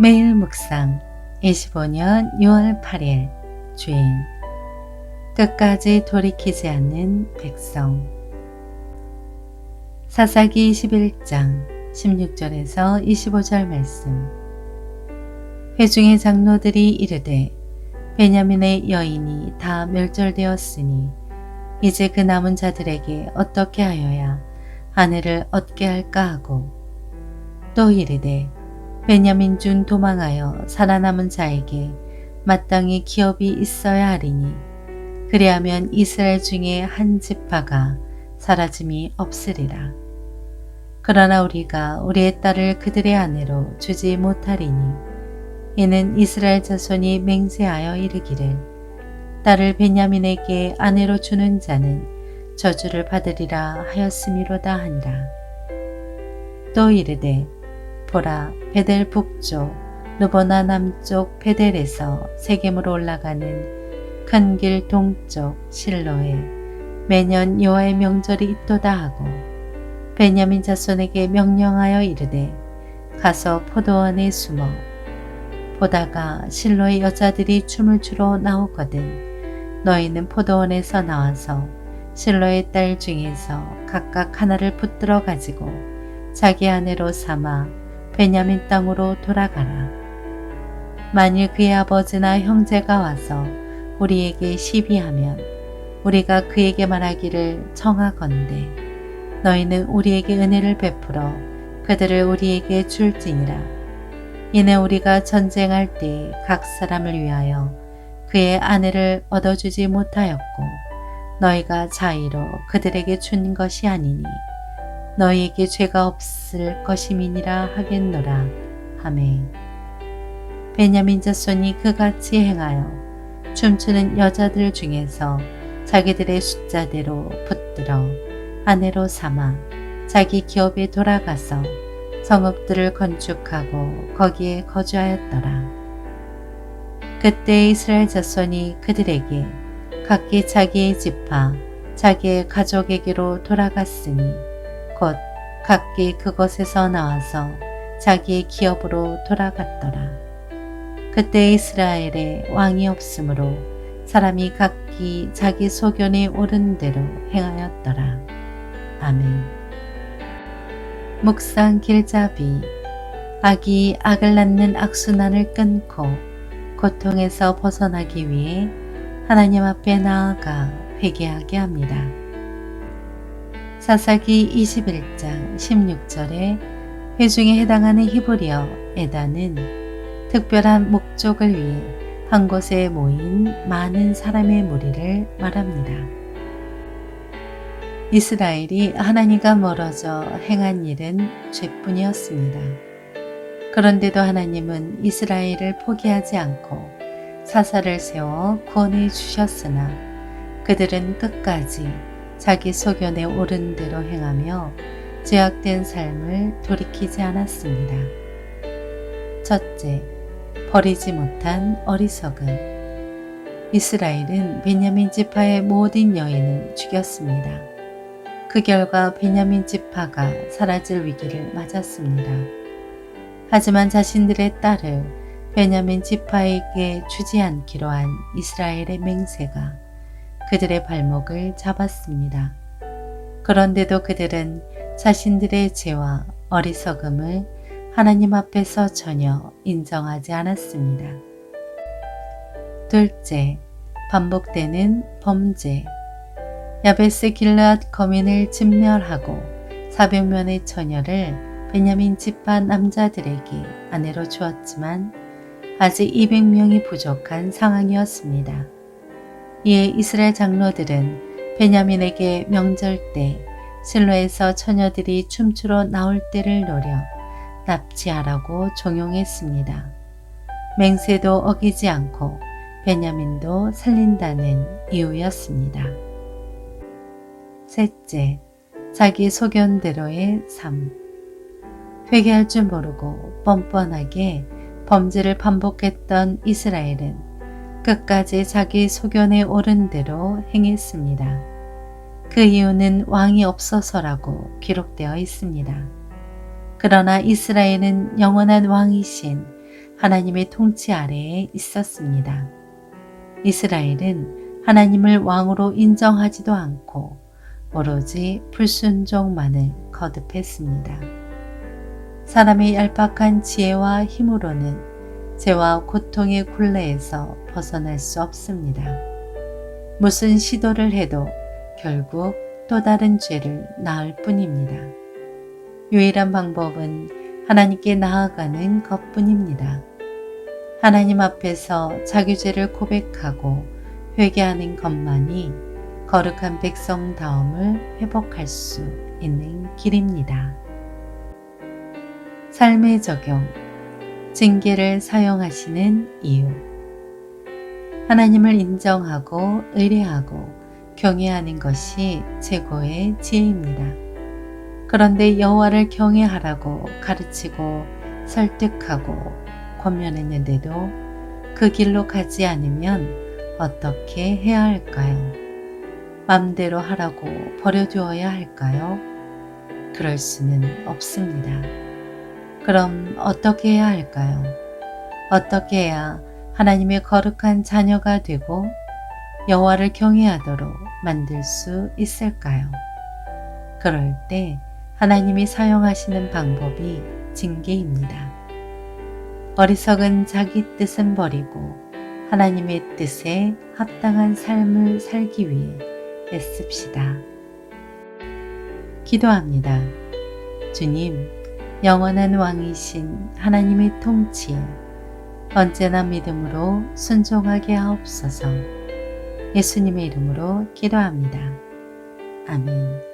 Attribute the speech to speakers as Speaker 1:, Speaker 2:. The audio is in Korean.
Speaker 1: 매일 묵상 25년 6월 8일 주인. 끝까지 돌이키지 않는 백성. 사사기 21장 16절에서 25절 말씀. 회중의 장로들이 이르되 베냐민의 여인이 다 멸절되었으니 이제 그 남은 자들에게 어떻게 하여야 아내를 얻게 할까 하고? 또 이르되 베냐민 중 도망하여 살아남은 자에게 마땅히 기업이 있어야 하리니 그리하면 이스라엘 중에 한 지파가 사라짐이 없으리라. 그러나 우리가 우리의 딸을 그들의 아내로 주지 못하리니 이는 이스라엘 자손이 맹세하여 이르기를 딸을 베냐민에게 아내로 주는 자는 저주를 받으리라 하였음이로다 하니라. 또 이르되 보라 베델 북쪽 르보나 남쪽 베델에서 세겜으로 올라가는 큰 길 동쪽 실로에 매년 여호와의 명절이 있도다 하고 베냐민 자손에게 명령하여 이르되 가서 포도원에 숨어 보다가 실로의 여자들이 춤을 추러 나오거든 너희는 포도원에서 나와서 실로의 딸 중에서 각각 하나를 붙들어 가지고 자기 아내로 삼아 베냐민 땅으로 돌아가라. 만일 그의 아버지나 형제가 와서 우리에게 시비하면 우리가 그에게 말하기를 청하건대 너희는 우리에게 은혜를 베풀어 그들을 우리에게 줄지니라. 이내 우리가 전쟁할 때 각 사람을 위하여 그의 아내를 얻어주지 못하였고 너희가 자의로 그들에게 준 것이 아니니 너희에게 죄가 없을 것임이니라 하겠노라. 하매 베냐민 자손이 그같이 행하여 춤추는 여자들 중에서 자기들의 숫자대로 붙들어 아내로 삼아 자기 기업에 돌아가서 성읍들을 건축하고 거기에 거주하였더라. 그때 이스라엘 자손이 그들에게 각기 자기의 지파, 자기의 가족에게로 돌아갔으니 곧 각기 그곳에서 나와서 자기의 기업으로 돌아갔더라. 그때 이스라엘에 왕이 없으므로 사람이 각기 자기 소견에 옳은 대로 행하였더라. 아멘. 묵상 길잡이 악이 악을 낳는 악순환을 끊고 고통에서 벗어나기 위해 하나님 앞에 나아가 회개하게 합니다. 사사기 21장 16절에 회중에 해당하는 히브리어 에다는 특별한 목적을 위해 한 곳에 모인 많은 사람의 무리를 말합니다. 이스라엘이 하나님과 멀어져 행한 일은 죄뿐이었습니다. 그런데도 하나님은 이스라엘을 포기하지 않고 사사를 세워 구원해 주셨으나 그들은 끝까지 자기 소견에 옳은 대로 행하며 죄악된 삶을 돌이키지 않았습니다. 첫째, 버리지 못한 어리석음. 이스라엘은 베냐민 지파의 모든 여인을 죽였습니다. 그 결과 베냐민 지파가 사라질 위기를 맞았습니다. 하지만 자신들의 딸을 베냐민 지파에게 주지 않기로 한 이스라엘의 맹세가 그들의 발목을 잡았습니다. 그런데도 그들은 자신들의 죄와 어리석음을 하나님 앞에서 전혀 인정하지 않았습니다. 둘째, 반복되는 범죄. 야베스 길르앗 거민을 진멸하고 400명의 처녀를 베냐민 집파 남자들에게 아내로 주었지만 아직 200명이 부족한 상황이었습니다. 이에 이스라엘 장로들은 베냐민에게 명절 때 실로에서 처녀들이 춤추러 나올 때를 노려 납치하라고 종용했습니다. 맹세도 어기지 않고 베냐민도 살린다는 이유였습니다. 셋째, 자기 소견대로의 삶. 회개할 줄 모르고 뻔뻔하게 범죄를 반복했던 이스라엘은 끝까지 자기 소견에 옳은 대로 행했습니다. 그 이유는 왕이 없어서라고 기록되어 있습니다. 그러나 이스라엘은 영원한 왕이신 하나님의 통치 아래에 있었습니다. 이스라엘은 하나님을 왕으로 인정하지도 않고 오로지 불순종만을 거듭했습니다. 사람의 얄팍한 지혜와 힘으로는 죄와 고통의 굴레에서 벗어날 수 없습니다. 무슨 시도를 해도 결국 또 다른 죄를 낳을 뿐입니다. 유일한 방법은 하나님께 나아가는 것뿐입니다. 하나님 앞에서 자기 죄를 고백하고 회개하는 것만이 거룩한 백성 다움을 회복할 수 있는 길입니다. 삶의 적용, 징계를 사용하시는 이유. 하나님을 인정하고 의뢰하고 경외하는 것이 최고의 지혜입니다. 그런데 여호와를 경외하라고 가르치고 설득하고 권면했는데도 그 길로 가지 않으면 어떻게 해야 할까요? 맘대로 하라고 버려두어야 할까요? 그럴 수는 없습니다. 그럼 어떻게 해야 할까요? 어떻게 해야 하나님의 거룩한 자녀가 되고 여호와를 경외하도록 만들 수 있을까요? 그럴 때 하나님이 사용하시는 방법이 징계입니다. 어리석은 자기 뜻은 버리고 하나님의 뜻에 합당한 삶을 살기 위해 애씁시다. 기도합니다. 주님, 영원한 왕이신 하나님의 통치에 언제나 믿음으로 순종하게 하옵소서 예수님의 이름으로 기도합니다. 아멘.